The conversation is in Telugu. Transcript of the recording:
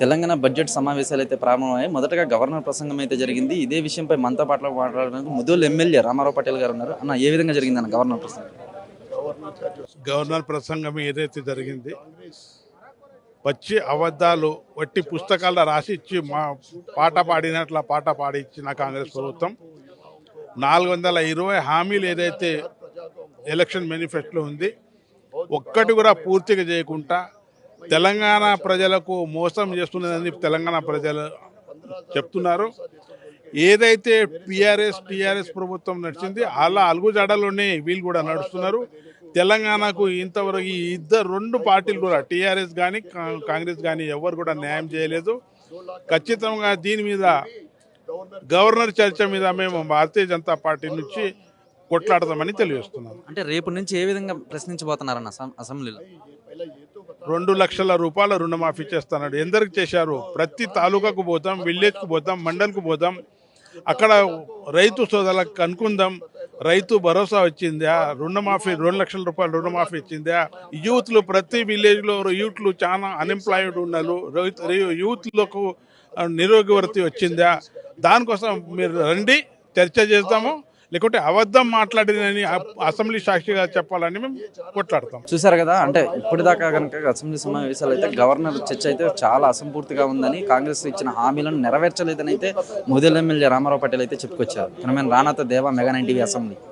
తెలంగాణ బడ్జెట్ సమావేశాలు అయితే ప్రారంభమయ్యాయి. మొదటగా గవర్నర్ ప్రసంగం అయితే జరిగింది. ఇదే విషయంపై మనతో పాటలు మాట్లాడడానికి ముదోల్ ఎమ్మెల్యే రామారావు పటేల్ గారు ఉన్నారు. అన్న ఏ విధంగా జరిగింది అన్న గవర్నర్ ప్రసంగం? గవర్నర్ ప్రసంగం ఏదైతే జరిగింది వచ్చి అబద్ధాలు వట్టి పుస్తకాల్లో రాసి ఇచ్చి మా పాట పాడినట్ల పాట పాడిచ్చిన కాంగ్రెస్ ప్రభుత్వం నాలుగు వందల ఇరవై హామీలు ఏదైతే ఎలక్షన్ మేనిఫెస్టోలో ఉంది ఒక్కటి కూడా పూర్తిగా చేయకుండా తెలంగాణ ప్రజలకు మోసం చేస్తున్నదని తెలంగాణ ప్రజలు చెప్తున్నారు. ఏదైతే పిఆర్ఎస్ టిఆర్ఎస్ ప్రభుత్వం నడిచింది అలా అలుగుజాడలోనే వీళ్ళు కూడా నడుస్తున్నారు. తెలంగాణకు ఇంతవరకు ఈ ఇద్దరు రెండు పార్టీలు కూడా టీఆర్ఎస్ కానీ కాంగ్రెస్ కానీ ఎవరు కూడా న్యాయం చేయలేదు. ఖచ్చితంగా దీని మీద గవర్నర్ చర్చ మీద మేము భారతీయ జనతా పార్టీ నుంచి కొట్లాడతామని తెలియజేస్తున్నాం. అంటే రేపు నుంచి ఏ విధంగా ప్రశ్నించబోతున్నారన్న అసెంబ్లీలో? రెండు లక్షల రూపాయల రుణమాఫీ చేస్తున్నాడు ఎందరికి చేశారు? ప్రతి తాలూకాకు పోతాం విలేజ్కు పోతాం మండల్కు పోతాం. అక్కడ రైతు సోదరులకు కనుక్కుందాం రైతు భరోసా వచ్చిందా? రుణమాఫీ రెండు లక్షల రూపాయల రుణమాఫీ ఇచ్చిందా యూత్లు ప్రతి విలేజ్లో యూత్లు చాలా అన్ఎంప్లాయిడ్ ఉన్నారు రైతు యూత్లకు నిరోగవర్తి వచ్చిందా? దానికోసం మీరు రండి చర్చ చేస్తాము లేకుంటే అబద్ధం మాట్లాడిందని అ- అసెంబ్లీ సాక్షిగా చెప్పాలని మేము కొట్లాడతాం. చూసారు కదా అంటే ఇప్పటిదాకా కనుక అసెంబ్లీ సమావేశాలు అయితే గవర్నర్ చర్చ అయితే చాలా అసంపూర్తిగా ఉందని కాంగ్రెస్ ఇచ్చిన హామీలను నెరవేర్చలేదని అయితే ముదోల్ ఎమ్మెల్యే రామారావు పటేల్ అయితే చెప్పుకొచ్చారు. కానీ రానాథ దేవా మెగా నైన్ టీవీ అసెంబ్లీ.